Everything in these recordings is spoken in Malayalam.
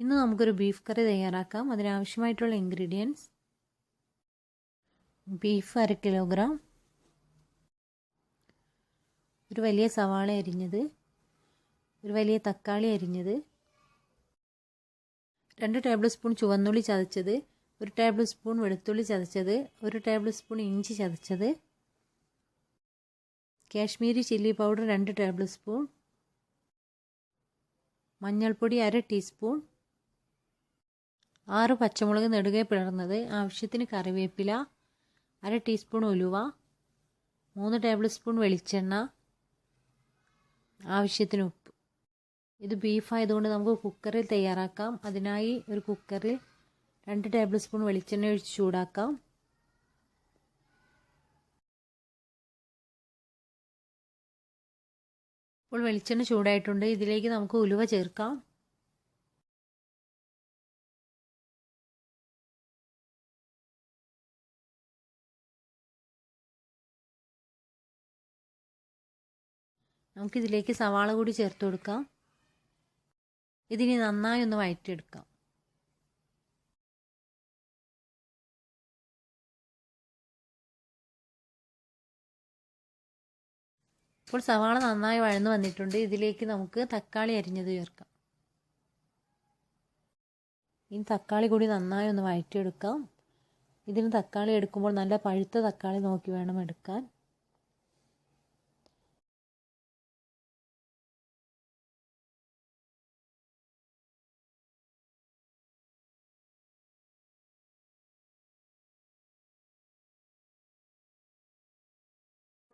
ഇന്ന് നമുക്കൊരു ബീഫ് കറി തയ്യാറാക്കാം. അതിനാവശ്യമായിട്ടുള്ള ഇൻഗ്രീഡിയൻസ് ബീഫ് അര കിലോഗ്രാം ഒരു വലിയ സവാള അരിഞ്ഞത്. ഒരു വലിയ തക്കാളി അരിഞ്ഞത്. രണ്ട് ടേബിൾ സ്പൂൺ ചുവന്നുള്ളി ചതച്ചത്. ഒരു ടേബിൾ സ്പൂൺ വെളുത്തുള്ളി ചതച്ചത്. ഒരു ടേബിൾ സ്പൂൺ ഇഞ്ചി ചതച്ചത്. കാശ്മീരി ചില്ലി പൗഡർ രണ്ട് ടേബിൾ സ്പൂൺ മഞ്ഞൾപ്പൊടി അര ടീസ്പൂൺ ആറ് പച്ചമുളക് നെടുകെ പിളർന്നത് ആവശ്യത്തിന് കറിവേപ്പില അര ടീസ്പൂൺ ഉലുവ മൂന്ന് ടേബിൾ സ്പൂൺ വെളിച്ചെണ്ണ ആവശ്യത്തിന് ഉപ്പ്. ഇത് ബീഫായതുകൊണ്ട് നമുക്ക് കുക്കറിൽ തയ്യാറാക്കാം. അതിനായി ഒരു കുക്കറിൽ രണ്ട് ടേബിൾ സ്പൂൺ വെളിച്ചെണ്ണ ഒഴിച്ച് ചൂടാക്കാം. ഇപ്പോൾ വെളിച്ചെണ്ണ ചൂടായിട്ടുണ്ട്. ഇതിലേക്ക് നമുക്ക് ഉലുവ ചേർക്കാം. നമുക്കിതിലേക്ക് സവാള കൂടി ചേർത്ത് കൊടുക്കാം. ഇതിനി നന്നായി ഒന്ന് വഴറ്റിയെടുക്കാം ഇപ്പോൾ സവാള നന്നായി വഴന്നു വന്നിട്ടുണ്ട്. ഇതിലേക്ക് നമുക്ക് തക്കാളി അരിഞ്ഞത് ചേർക്കാം. ഇനി തക്കാളി കൂടി നന്നായി ഒന്ന് വഴറ്റിയെടുക്കാം ഇതിന് തക്കാളി എടുക്കുമ്പോൾ നല്ല പഴുത്ത തക്കാളി നോക്കി വേണം എടുക്കാൻ.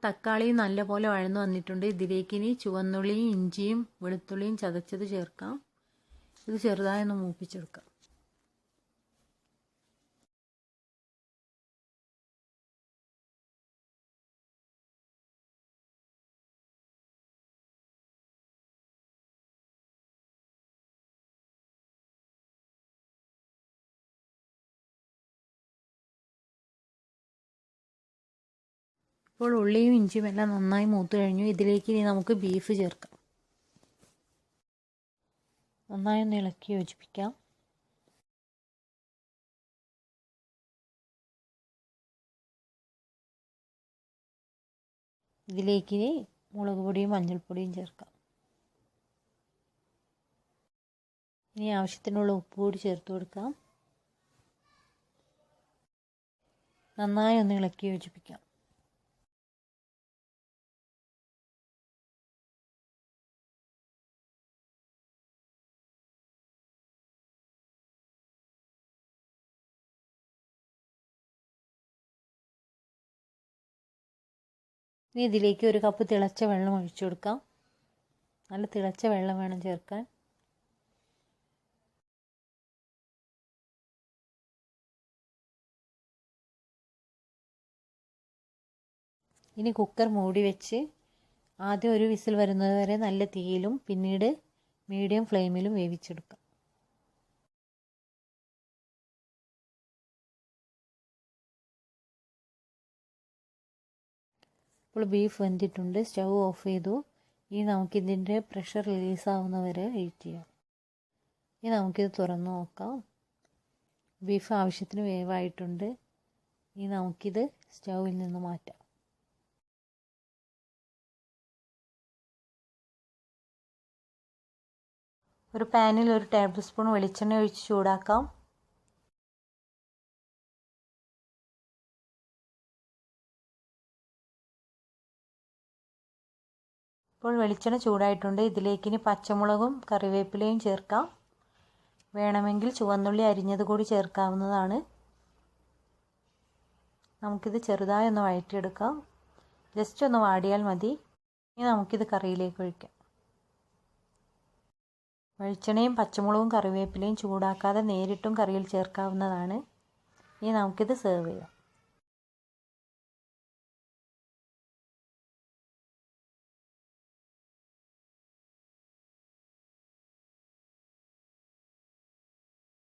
തക്കാളി നല്ലപോലെ വഴന്നു വന്നിട്ടുണ്ട്. ഇതിലേക്ക് ഇനി ചുവന്നുള്ളിയും ഇഞ്ചിയും വെളുത്തുള്ളിയും ചതച്ചത് ചേർക്കാം. ഇത് ചെറുതായൊന്ന് മൂപ്പിച്ചെടുക്കാം. ഇപ്പോൾ ഉള്ളിയും ഇഞ്ചിയും എല്ലാം നന്നായി മൂത്ത് കഴിഞ്ഞു. ഇതിലേക്ക് ഇനി നമുക്ക് ബീഫ് ചേർക്കാം. നന്നായി ഒന്ന് ഇളക്കി യോജിപ്പിക്കാം. ഇതിലേക്ക് ഇനി മുളക് പൊടിയും മഞ്ഞൾപ്പൊടിയും ചേർക്കാം. ഇനി ആവശ്യത്തിനുള്ള ഉപ്പ് കൂടി ചേർത്ത് കൊടുക്കാം. നന്നായി ഒന്ന് ഇളക്കി യോജിപ്പിക്കാം. ഇനി ഇതിലേക്ക് ഒരു കപ്പ് തിളച്ച വെള്ളം ഒഴിച്ചു കൊടുക്കാം. നല്ല തിളച്ച വെള്ളം വേണം ചേർക്കാൻ. ഇനി കുക്കർ മൂടി വെച്ച് ആദ്യം ഒരു വിസിൽ വരുന്നത് വരെ നല്ല തീയിലും പിന്നീട് മീഡിയം ഫ്ലെയിമിലും വേവിച്ചെടുക്കാം. ഇപ്പോൾ ബീഫ് വെന്തിട്ടുണ്ട്. സ്റ്റൗ ഓഫ് ചെയ്തു. ഇനി നമുക്കിതിന്റെ പ്രഷർ റിലീസാവുന്ന വരെ വെയിറ്റ് ചെയ്യാം. ഇനി നമുക്കിത് തുറന്നു നോക്കാം. ബീഫ് ആവശ്യത്തിന് വേവായിട്ടുണ്ട്. ഇനി നമുക്കിത് സ്റ്റൗവിൽ നിന്ന് മാറ്റാം. ഒരു പാനിൽ ഒരു ടേബിൾ സ്പൂൺ വെളിച്ചെണ്ണ ഒഴിച്ച് ചൂടാക്കാം. ഇപ്പോൾ വെളിച്ചെണ്ണ ചൂടായിട്ടുണ്ട്. ഇതിലേക്ക് ഇനി പച്ചമുളകും കറിവേപ്പിലയും ചേർക്കാം. വേണമെങ്കിൽ ചുവന്നുള്ളി അരിഞ്ഞത് കൂടി ചേർക്കാവുന്നതാണ്. നമുക്കിത് ചെറുതായി ഒന്ന് വഴറ്റിയെടുക്കാം. ജസ്റ്റ് ഒന്ന് വാടിയാൽ മതി. ഇനി നമുക്കിത് കറിയിലേക്ക് ഒഴിക്കാം. വെളിച്ചെണ്ണയും പച്ചമുളകും കറിവേപ്പിലയും ചൂടാക്കാതെ നേരിട്ടും കറിയിൽ ചേർക്കാവുന്നതാണ്. ഇനി നമുക്കിത് സെർവ് ചെയ്യാം.